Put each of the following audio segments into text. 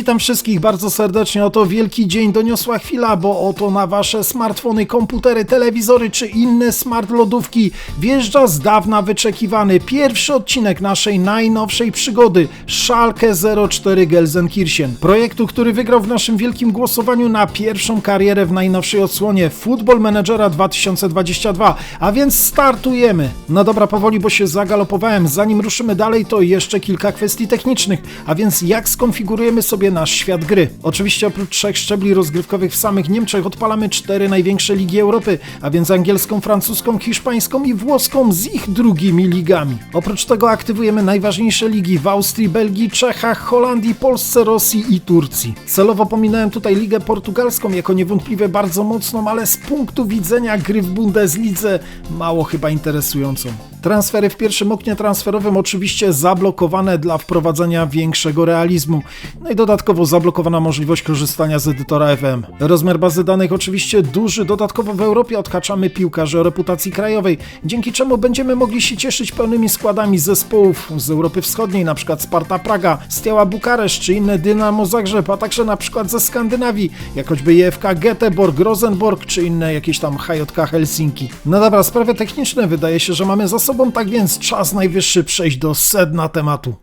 Witam wszystkich bardzo serdecznie. Oto wielki dzień doniosła chwila, bo oto na wasze smartfony, komputery, telewizory czy inne smart lodówki wjeżdża z dawna wyczekiwany pierwszy odcinek naszej najnowszej przygody Schalke 04 Gelsenkirchen. Projektu, który wygrał w naszym wielkim głosowaniu na pierwszą karierę w najnowszej odsłonie Football Managera 2022. A więc startujemy. No dobra, powoli, bo się zagalopowałem. Zanim ruszymy dalej, to jeszcze kilka kwestii technicznych. A więc jak skonfigurujemy sobie nasz świat gry? Oczywiście oprócz trzech szczebli rozgrywkowych w samych Niemczech odpalamy cztery największe ligi Europy, a więc angielską, francuską, hiszpańską i włoską z ich drugimi ligami. Oprócz tego aktywujemy najważniejsze ligi w Austrii, Belgii, Czechach, Holandii, Polsce, Rosji i Turcji. Celowo pominąłem tutaj ligę portugalską jako niewątpliwie bardzo mocną, ale z punktu widzenia gry w Bundeslidze mało chyba interesującą. Transfery w pierwszym oknie transferowym oczywiście zablokowane dla wprowadzenia większego realizmu. No i dodatkowo zablokowana możliwość korzystania z edytora FM. Rozmiar bazy danych oczywiście duży, dodatkowo w Europie odhaczamy piłkarzy o reputacji krajowej, dzięki czemu będziemy mogli się cieszyć pełnymi składami zespołów z Europy Wschodniej, np. Sparta Praga, Stiała Bukareszt czy inne Dynamo Zagrzeb, a także np. ze Skandynawii, jak choćby JFK Göteborg, Rosenborg czy inne jakieś tam HJK Helsinki. No dobra, sprawy techniczne wydaje się, że mamy za sobą, tak więc czas najwyższy przejść do sedna tematu.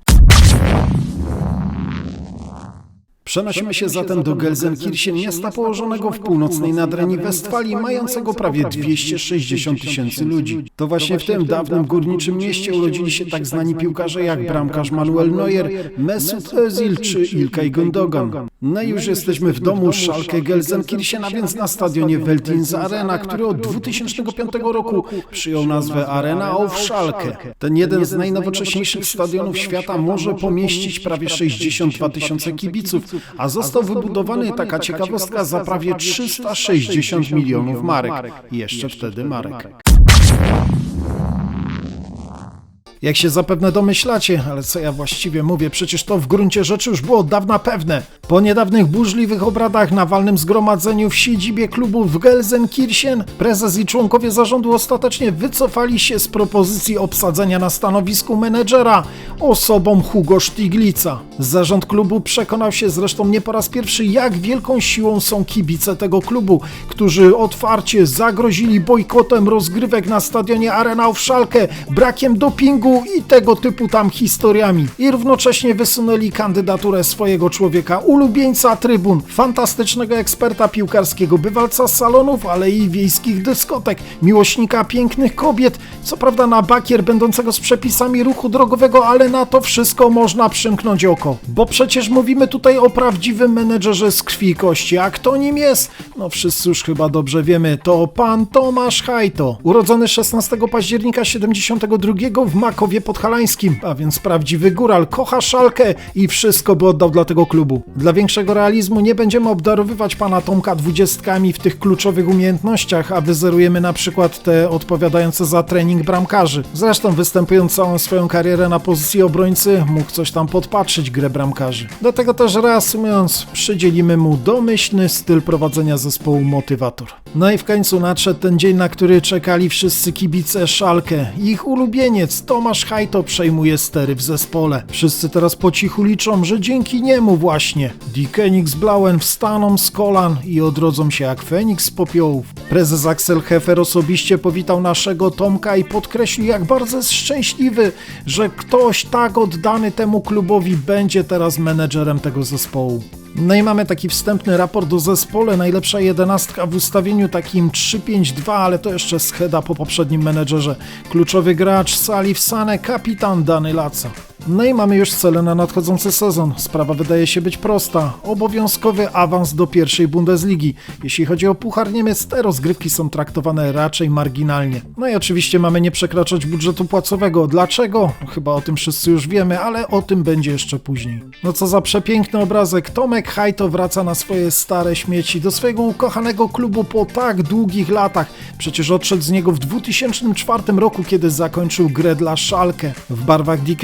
Przenosimy się zatem do Gelsenkirchen, miasta położonego w północnej nadrenii Westfalii, mającego prawie 260 tysięcy ludzi. To właśnie w tym dawnym górniczym mieście urodzili się tak znani piłkarze jak bramkarz Manuel Neuer, Mesut Özil czy Ilkay Gündogan. No i już jesteśmy w domu Schalke Gelsenkirchen, a więc na stadionie Veltins Arena, który od 2005 roku przyjął nazwę Arena auf Schalke. Ten jeden z najnowocześniejszych stadionów świata może pomieścić prawie 62 tysiące kibiców, a został wybudowany, taka ciekawostka, za prawie 360 milionów marek. Jeszcze wtedy marek. Jak się zapewne domyślacie, ale co ja właściwie mówię, przecież to w gruncie rzeczy już było od dawna pewne. Po niedawnych burzliwych obradach na walnym zgromadzeniu w siedzibie klubu w Gelsenkirchen, prezes i członkowie zarządu ostatecznie wycofali się z propozycji obsadzenia na stanowisku menedżera osobą Hugo Stiglica. Zarząd klubu przekonał się zresztą nie po raz pierwszy, jak wielką siłą są kibice tego klubu, którzy otwarcie zagrozili bojkotem rozgrywek na stadionie Arena w Szalkę, brakiem dopingu i tego typu tam historiami. I równocześnie wysunęli kandydaturę swojego człowieka, ulubieńca trybun, fantastycznego eksperta piłkarskiego, bywalca salonów, ale i wiejskich dyskotek, miłośnika pięknych kobiet, co prawda na bakier będącego z przepisami ruchu drogowego, ale na to wszystko można przymknąć oko. Bo przecież mówimy tutaj o prawdziwym menedżerze z krwi i kości, a kto nim jest? No wszyscy już chyba dobrze wiemy, to pan Tomasz Hajto. Urodzony 16 października 72 w Makowie Podhalańskim, a więc prawdziwy góral, kocha szalkę i wszystko by oddał dla tego klubu. Dla większego realizmu nie będziemy obdarowywać pana Tomka dwudziestkami w tych kluczowych umiejętnościach, a wyzerujemy na przykład te odpowiadające za trening bramkarzy. Zresztą występując całą swoją karierę na pozycji obrońcy, mógł coś tam podpatrzyć grę bramkarzy. Dlatego też reasumując, przydzielimy mu domyślny styl prowadzenia zespołu motywator. No i w końcu nadszedł ten dzień, na który czekali wszyscy kibice Szalkę. Ich ulubieniec Tomasz Hajto przejmuje stery w zespole. Wszyscy teraz po cichu liczą, że dzięki niemu właśnie Die Königsblauen wstaną z kolan i odrodzą się jak Feniks z popiołów. Prezes Axel Hefer osobiście powitał naszego Tomka i podkreślił, jak bardzo jest szczęśliwy, że ktoś tak oddany temu klubowi będzie teraz menedżerem tego zespołu. No i mamy taki wstępny raport o zespole, najlepsza jedenastka w ustawieniu takim 3-5-2, ale to jeszcze scheda po poprzednim menedżerze. Kluczowy gracz Salif Sane, kapitan Dany Laca. No i mamy już cele na nadchodzący sezon. Sprawa wydaje się być prosta. Obowiązkowy awans do pierwszej Bundesligi. Jeśli chodzi o Puchar Niemiec, te rozgrywki są traktowane raczej marginalnie. No i oczywiście mamy nie przekraczać budżetu płacowego. Dlaczego? No, chyba o tym wszyscy już wiemy, ale o tym będzie jeszcze później. No co za przepiękny obrazek. Tomek Hajto wraca na swoje stare śmieci, do swojego ukochanego klubu po tak długich latach. Przecież odszedł z niego w 2004 roku, kiedy zakończył grę dla Schalke. W barwach Die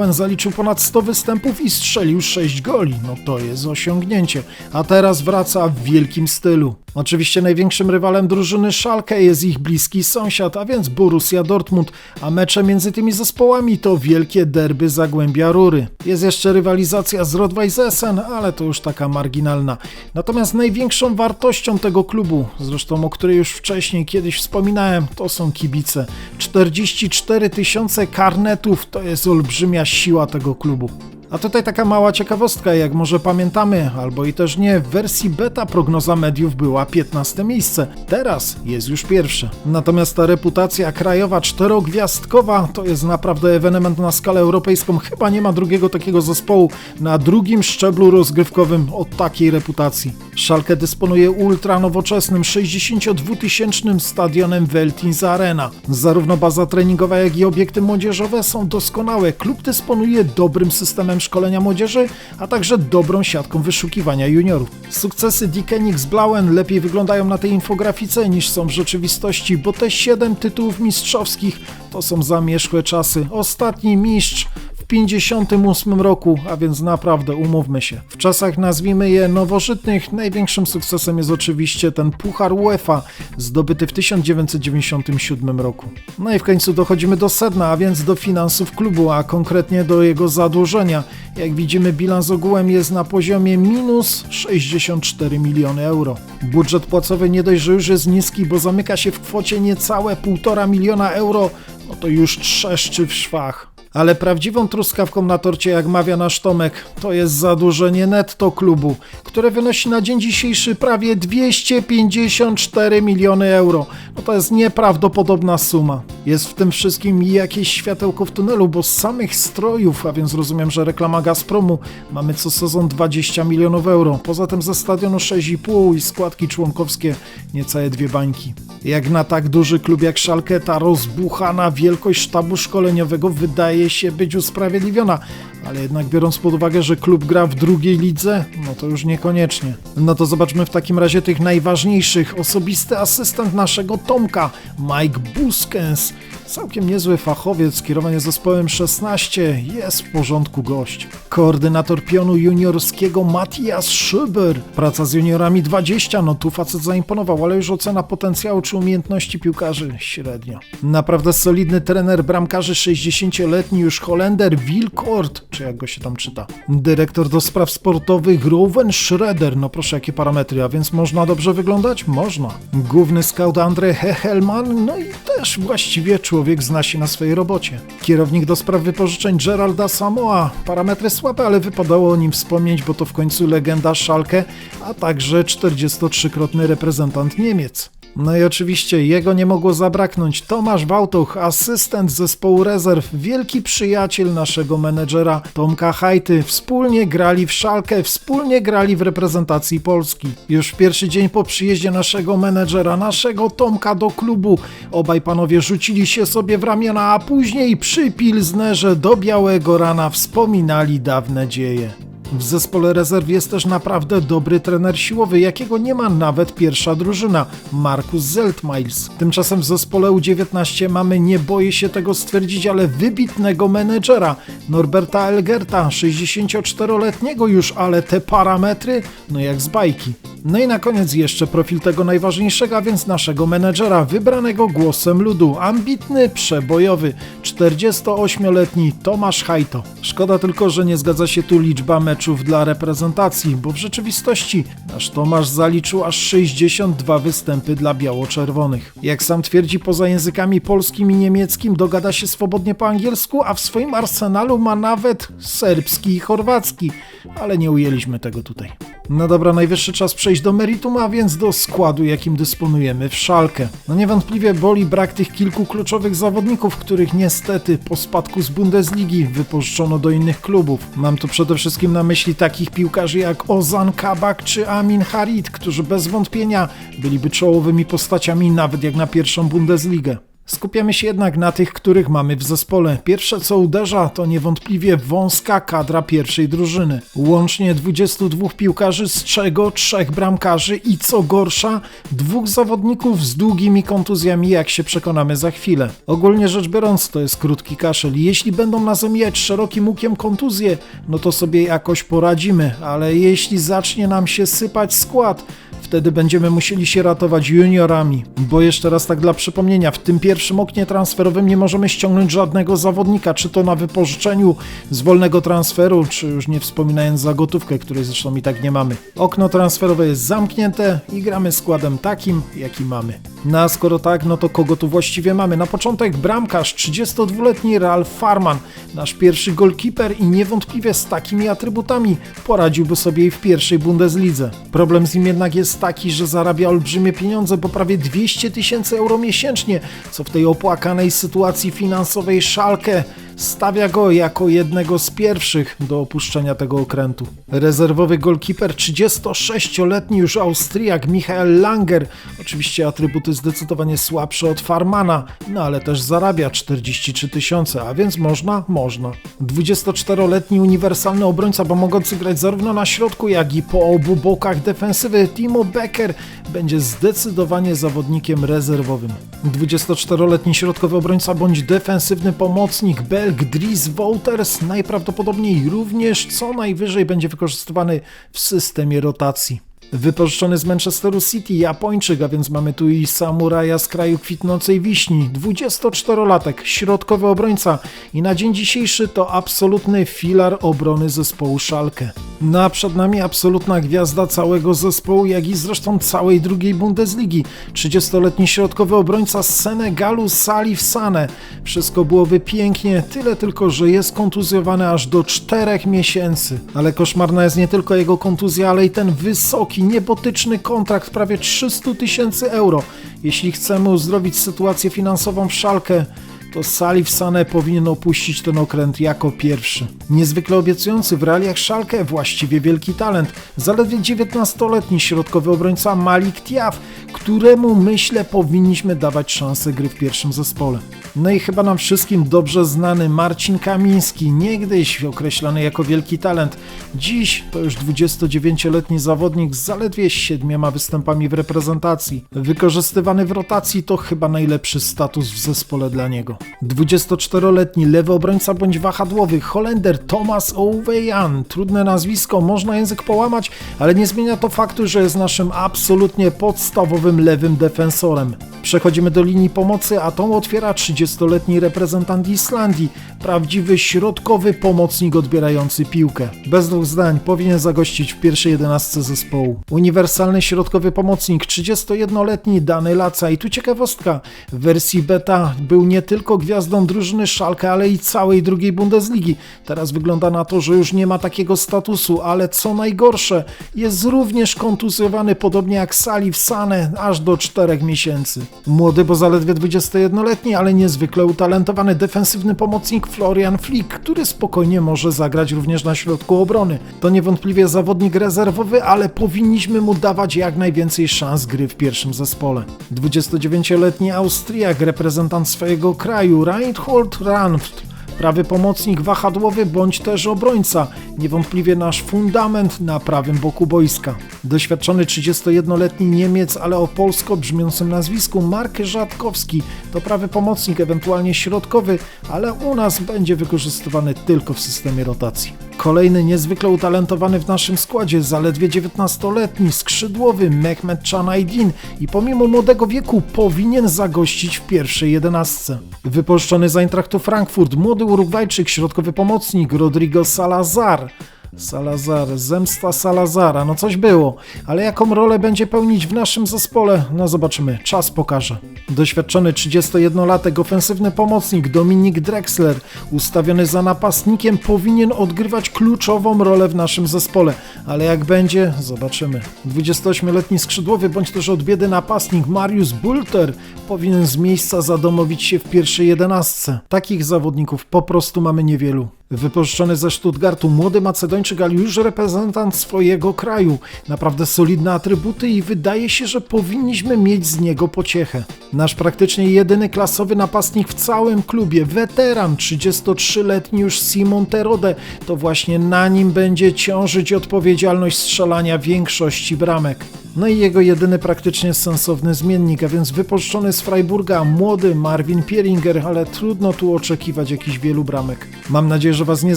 Königsblauen zaliczył ponad 100 występów i strzelił 6 goli. No to jest osiągnięcie. A teraz wraca w wielkim stylu. Oczywiście największym rywalem drużyny Schalke jest ich bliski sąsiad, a więc Borussia Dortmund, a mecze między tymi zespołami to wielkie derby Zagłębia Rury. Jest jeszcze rywalizacja z Rot-Weiss Essen, ale to już taka marginalna. Natomiast największą wartością tego klubu, zresztą o której już wcześniej kiedyś wspominałem, to są kibice. 44 tysiące karnetów to jest olbrzymia siła tego klubu. A tutaj taka mała ciekawostka, jak może pamiętamy, albo i też nie, w wersji beta prognoza mediów była 15 miejsce, teraz jest już pierwsze. Natomiast ta reputacja krajowa czterogwiazdkowa to jest naprawdę ewenement na skalę europejską. Chyba nie ma drugiego takiego zespołu na drugim szczeblu rozgrywkowym o takiej reputacji. Schalke dysponuje ultra nowoczesnym 62-tysięcznym stadionem Veltins Arena. Zarówno baza treningowa, jak i obiekty młodzieżowe są doskonałe. Klub dysponuje dobrym systemem szkolenia młodzieży, a także dobrą siatką wyszukiwania juniorów. Sukcesy Dickenix Blauen lepiej wyglądają na tej infografice niż są w rzeczywistości, bo te 7 tytułów mistrzowskich to są zamierzchłe czasy. Ostatni mistrz 58 roku, a więc naprawdę umówmy się. W czasach nazwijmy je nowożytnych, największym sukcesem jest oczywiście ten Puchar UEFA, zdobyty w 1997 roku. No i w końcu dochodzimy do sedna, a więc do finansów klubu, a konkretnie do jego zadłużenia. Jak widzimy, bilans ogółem jest na poziomie minus 64 miliony euro. Budżet płacowy nie dość, że już jest niski, bo zamyka się w kwocie niecałe 1,5 miliona euro, no to już trzeszczy w szwach. Ale prawdziwą truskawką na torcie, jak mawia nasz Tomek, to jest zadłużenie netto klubu, które wynosi na dzień dzisiejszy prawie 254 miliony euro. No to jest nieprawdopodobna suma. Jest w tym wszystkim jakieś światełko w tunelu, bo z samych strojów, a więc rozumiem, że reklama Gazpromu, mamy co sezon 20 milionów euro. Poza tym ze stadionu 6,5 i składki członkowskie niecałe dwie bańki. Jak na tak duży klub jak Schalke, ta rozbuchana wielkość sztabu szkoleniowego wydaje się być usprawiedliwiona, ale jednak biorąc pod uwagę, że klub gra w drugiej lidze, no to już niekoniecznie. No to zobaczmy w takim razie tych najważniejszych. Osobisty asystent naszego Tomka, Mike Buskens. Całkiem niezły fachowiec, kierowanie zespołem 16, jest w porządku gość. Koordynator pionu juniorskiego Matthias Schüber. Praca z juniorami 20, no tu facet zaimponował, ale już ocena potencjału czy umiejętności piłkarzy średnio. Naprawdę solidny trener bramkarzy 60-letni już Holender Wilkort, czy jak go się tam czyta. Dyrektor do spraw sportowych Rowan Schroeder, no proszę jakie parametry, a więc można dobrze wyglądać? Można. Główny scout Andre Hechelman, no i też właściwie człowiek zna się na swojej robocie. Kierownik do spraw wypożyczeń Geralda Samoa, parametry słabe, ale wypadało o nim wspomnieć, bo to w końcu legenda Schalke, a także 43-krotny reprezentant Niemiec. No i oczywiście jego nie mogło zabraknąć. Tomasz Wałtuch, asystent zespołu rezerw, wielki przyjaciel naszego menedżera Tomka Hajty. Wspólnie grali w Szalkę, wspólnie grali w reprezentacji Polski. Już w pierwszy dzień po przyjeździe naszego menedżera, naszego Tomka do klubu, obaj panowie rzucili się sobie w ramiona, a później przy Pilznerze do białego rana wspominali dawne dzieje. W zespole rezerw jest też naprawdę dobry trener siłowy, jakiego nie ma nawet pierwsza drużyna, Markus Zeltmiles. Tymczasem w zespole U19 mamy, nie boję się tego stwierdzić, ale wybitnego menedżera, Norberta Elgerta, 64-letniego już, ale te parametry, no jak z bajki. No i na koniec jeszcze profil tego najważniejszego, a więc naszego menedżera, wybranego głosem ludu, ambitny, przebojowy, 48-letni Tomasz Hajto. Szkoda tylko, że nie zgadza się tu liczba meczów dla reprezentacji, bo w rzeczywistości nasz Tomasz zaliczył aż 62 występy dla biało-czerwonych. Jak sam twierdzi, poza językami polskim i niemieckim dogada się swobodnie po angielsku, a w swoim arsenalu ma nawet serbski i chorwacki, ale nie ujęliśmy tego tutaj. No dobra, najwyższy czas przejść do meritum, a więc do składu, jakim dysponujemy w Szalkę. No niewątpliwie boli brak tych kilku kluczowych zawodników, których niestety po spadku z Bundesligi wypożyczono do innych klubów. Mam tu przede wszystkim na myśli takich piłkarzy jak Ozan Kabak czy Amin Harid, którzy bez wątpienia byliby czołowymi postaciami nawet jak na pierwszą Bundesligę. Skupiamy się jednak na tych, których mamy w zespole. Pierwsze co uderza to niewątpliwie wąska kadra pierwszej drużyny. Łącznie 22 piłkarzy, z czego trzech bramkarzy i co gorsza, dwóch zawodników z długimi kontuzjami, jak się przekonamy za chwilę. Ogólnie rzecz biorąc, to jest krótki kaszel. Jeśli będą nas omijać szerokim łukiem kontuzje, no to sobie jakoś poradzimy, ale jeśli zacznie nam się sypać skład, Wtedy będziemy musieli się ratować juniorami. Bo jeszcze raz tak dla przypomnienia, w tym pierwszym oknie transferowym nie możemy ściągnąć żadnego zawodnika, czy to na wypożyczeniu z wolnego transferu, czy już nie wspominając za gotówkę, której zresztą i tak nie mamy. Okno transferowe jest zamknięte i gramy składem takim, jaki mamy. No a skoro tak, no to kogo tu właściwie mamy? Na początek bramkarz, 32-letni Ralf Farman, nasz pierwszy golkiper i niewątpliwie z takimi atrybutami poradziłby sobie i w pierwszej Bundeslidze. Problem z nim jednak jest taki, że zarabia olbrzymie pieniądze, bo prawie 200 tysięcy euro miesięcznie, co w tej opłakanej sytuacji finansowej Szalkę stawia go jako jednego z pierwszych do opuszczenia tego okrętu. Rezerwowy golkiper 36-letni już Austriak Michael Langer, oczywiście atrybuty zdecydowanie słabsze od Farmana, no ale też zarabia 43 tysiące, a więc można, można. 24-letni uniwersalny obrońca, bo mogący grać zarówno na środku, jak i po obu bokach defensywy Timo Becker będzie zdecydowanie zawodnikiem rezerwowym. 24-letni środkowy obrońca bądź defensywny pomocnik Belg Dries Wouters najprawdopodobniej również co najwyżej będzie wykorzystywany w systemie rotacji. Wypożyczony z Manchesteru City Japończyk, a więc mamy tu i samuraja z kraju kwitnącej wiśni, 24-latek, środkowy obrońca i na dzień dzisiejszy to absolutny filar obrony zespołu Szalkę. No a przed nami absolutna gwiazda całego zespołu, jak i zresztą całej drugiej Bundesligi. 30-letni środkowy obrońca z Senegalu Salif Sane. Wszystko byłoby pięknie, tyle tylko, że jest kontuzjowany aż do 4 miesięcy. Ale koszmarna jest nie tylko jego kontuzja, ale i ten wysoki, niebotyczny kontrakt prawie 300 tysięcy euro. Jeśli chcemy uzdrowić sytuację finansową w Szalkę, to Salif Sane powinien opuścić ten okręt jako pierwszy. Niezwykle obiecujący w realiach Szalkę, właściwie wielki talent, zaledwie 19-letni środkowy obrońca Malik Tiaf, któremu myślę powinniśmy dawać szansę gry w pierwszym zespole. No i chyba nam wszystkim dobrze znany Marcin Kamiński, niegdyś określany jako wielki talent, dziś to już 29-letni zawodnik z zaledwie siedmioma występami w reprezentacji. Wykorzystywany w rotacji to chyba najlepszy status w zespole dla niego. 24-letni lewy obrońca bądź wahadłowy Holender Thomas Owejan. Trudne nazwisko, można język połamać, ale nie zmienia to faktu, że jest naszym absolutnie podstawowym lewym defensorem. Przechodzimy do linii pomocy, a tą otwiera 30-letni reprezentant Islandii, prawdziwy środkowy pomocnik odbierający piłkę. Bez dwóch zdań powinien zagościć w pierwszej jedenastce zespołu. Uniwersalny środkowy pomocnik 31-letni Dany Laca i tu ciekawostka, w wersji beta był nie tylko gwiazdą drużyny Szalkę, ale i całej drugiej Bundesligi. Teraz wygląda na to, że już nie ma takiego statusu, ale co najgorsze, jest również kontuzjowany podobnie jak Salif Sane aż do 4 miesięcy. Młody, bo zaledwie 21-letni, ale niezwykle utalentowany defensywny pomocnik Florian Flick, który spokojnie może zagrać również na środku obrony. To niewątpliwie zawodnik rezerwowy, ale powinniśmy mu dawać jak najwięcej szans gry w pierwszym zespole. 29-letni Austriak, reprezentant swojego kraju, Reinhold Ranft, prawy pomocnik wahadłowy bądź też obrońca, niewątpliwie nasz fundament na prawym boku boiska. Doświadczony 31-letni Niemiec, ale o polsko brzmiącym nazwisku Mark Rzadkowski to prawy pomocnik, ewentualnie środkowy, ale u nas będzie wykorzystywany tylko w systemie rotacji. Kolejny niezwykle utalentowany w naszym składzie, zaledwie 19-letni skrzydłowy Mehmet Chanaydin i pomimo młodego wieku powinien zagościć w pierwszej jedenastce. Wypuszczony z Eintrachtu Frankfurt, młody Urugwajczyk, środkowy pomocnik Rodrigo Salazar. Salazar, zemsta Salazara, no coś było, ale jaką rolę będzie pełnić w naszym zespole, no zobaczymy, czas pokaże. Doświadczony 31-latek ofensywny pomocnik Dominik Drexler, ustawiony za napastnikiem, powinien odgrywać kluczową rolę w naszym zespole, ale jak będzie, zobaczymy. 28-letni skrzydłowy bądź też od biedy napastnik Mariusz Bulter powinien z miejsca zadomowić się w pierwszej jedenastce. Takich zawodników po prostu mamy niewielu. Wypożyczony ze Stuttgartu młody Macedończyk, ale już reprezentant swojego kraju. Naprawdę solidne atrybuty i wydaje się, że powinniśmy mieć z niego pociechę. Nasz praktycznie jedyny klasowy napastnik w całym klubie, weteran, 33-letni już Simon Terode, to właśnie na nim będzie ciążyć odpowiedzialność strzelania większości bramek. No i jego jedyny praktycznie sensowny zmiennik, a więc wypożyczony z Freiburga młody Marvin Pieringer, ale trudno tu oczekiwać jakichś wielu bramek. Mam nadzieję, że że Was nie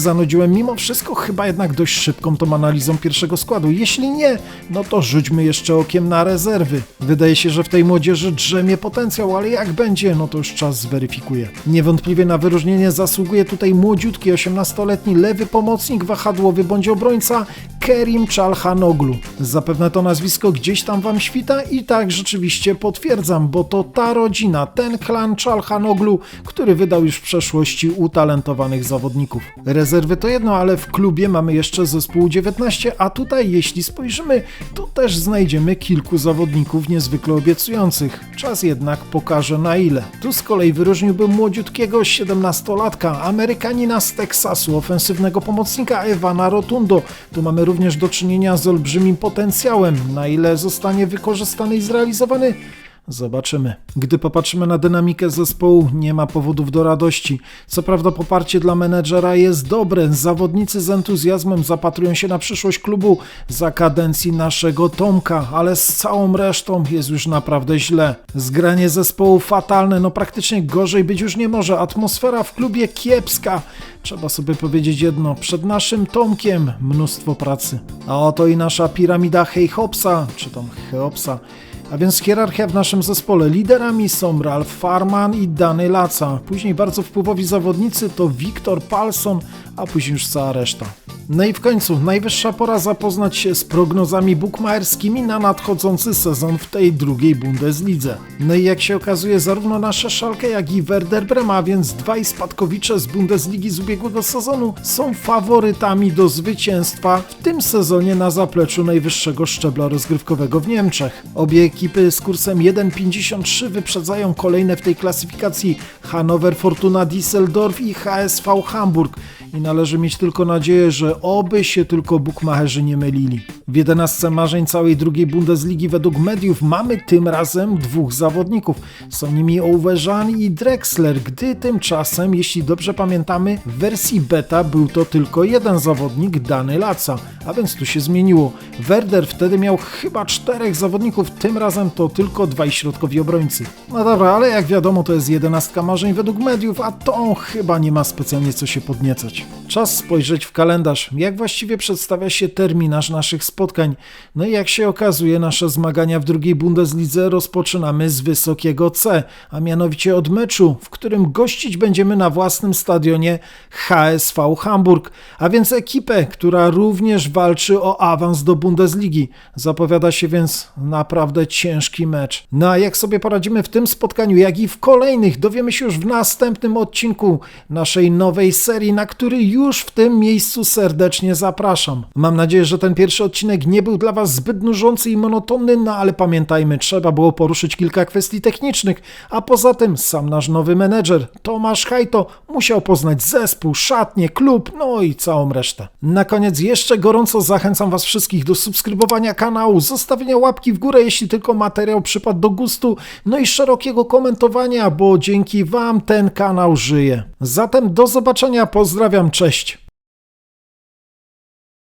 zanudziłem. Mimo wszystko chyba jednak dość szybką tą analizą pierwszego składu. Jeśli nie, no to rzućmy jeszcze okiem na rezerwy. Wydaje się, że w tej młodzieży drzemie potencjał, ale jak będzie, no to już czas zweryfikuje. Niewątpliwie na wyróżnienie zasługuje tutaj młodziutki 18-letni lewy pomocnik wahadłowy bądź obrońca Kerim Czalhanoglu. Zapewne to nazwisko gdzieś tam Wam świta i tak rzeczywiście potwierdzam, bo to ta rodzina, ten klan Czalhanoglu, który wydał już w przeszłości utalentowanych zawodników. Rezerwy to jedno, ale w klubie mamy jeszcze zespół 19, a tutaj jeśli spojrzymy, to też znajdziemy kilku zawodników niezwykle obiecujących. Czas jednak pokaże na ile. Tu z kolei wyróżniłbym młodziutkiego 17-latka, Amerykanina z Teksasu, ofensywnego pomocnika Ewana Rotundo. Tu mamy również do czynienia z olbrzymim potencjałem. Na ile zostanie wykorzystany i zrealizowany? Zobaczymy. Gdy popatrzymy na dynamikę zespołu, nie ma powodów do radości. Co prawda poparcie dla menedżera jest dobre. Zawodnicy z entuzjazmem zapatrują się na przyszłość klubu za kadencji naszego Tomka, ale z całą resztą jest już naprawdę źle. Zgranie zespołu fatalne, no praktycznie gorzej być już nie może. Atmosfera w klubie kiepska. Trzeba sobie powiedzieć jedno, przed naszym Tomkiem mnóstwo pracy. A oto i nasza piramida Hejhopsa, czy tam Cheopsa. A więc hierarchia w naszym zespole. Liderami są Ralph Farman i Dany Laca. Później bardzo wpływowi zawodnicy to Wiktor Palson, a później już cała reszta. No i w końcu, najwyższa pora zapoznać się z prognozami bukmacherskimi na nadchodzący sezon w tej drugiej Bundeslidze. No i jak się okazuje, zarówno nasze Szalkę, jak i Werder Brema, więc dwaj spadkowicze z Bundesligi z ubiegłego sezonu, są faworytami do zwycięstwa w tym sezonie na zapleczu najwyższego szczebla rozgrywkowego w Niemczech. Obie ekipy z kursem 1,53 wyprzedzają kolejne w tej klasyfikacji Hannover Fortuna Düsseldorf i HSV Hamburg i należy mieć tylko nadzieję, że oby się tylko bukmacherzy nie mylili. W 11 marzeń całej drugiej Bundesligi według mediów mamy tym razem dwóch zawodników. Są nimi Overjan i Drexler, gdy tymczasem, jeśli dobrze pamiętamy, w wersji beta był to tylko jeden zawodnik, Dany Laca, a więc tu się zmieniło. Werder wtedy miał chyba czterech zawodników, tym razem to tylko dwaj środkowi obrońcy. No dobra, ale jak wiadomo to jest 11 marzeń według mediów, a to chyba nie ma specjalnie co się podniecać. Czas spojrzeć w kalendarz, jak właściwie przedstawia się terminarz naszych spotkań. No i jak się okazuje, nasze zmagania w drugiej Bundeslidze rozpoczynamy z wysokiego C, a mianowicie od meczu, w którym gościć będziemy na własnym stadionie HSV Hamburg, a więc ekipę, która również walczy o awans do Bundesligi. Zapowiada się więc naprawdę ciężki mecz. No a jak sobie poradzimy w tym spotkaniu, jak i w kolejnych, dowiemy się już w następnym odcinku naszej nowej serii, na który już w tym miejscu serdecznie zapraszam. Mam nadzieję, że ten pierwszy odcinek nie był dla Was zbyt nużący i monotonny, no ale pamiętajmy, trzeba było poruszyć kilka kwestii technicznych, a poza tym sam nasz nowy menedżer, Tomasz Hajto, musiał poznać zespół, szatnie, klub, no i całą resztę. Na koniec jeszcze gorąco zachęcam Was wszystkich do subskrybowania kanału, zostawienia łapki w górę, jeśli tylko materiał przypadł do gustu, no i szerokiego komentowania, bo dzięki Wam ten kanał żyje. Zatem do zobaczenia, pozdrawiam, cześć!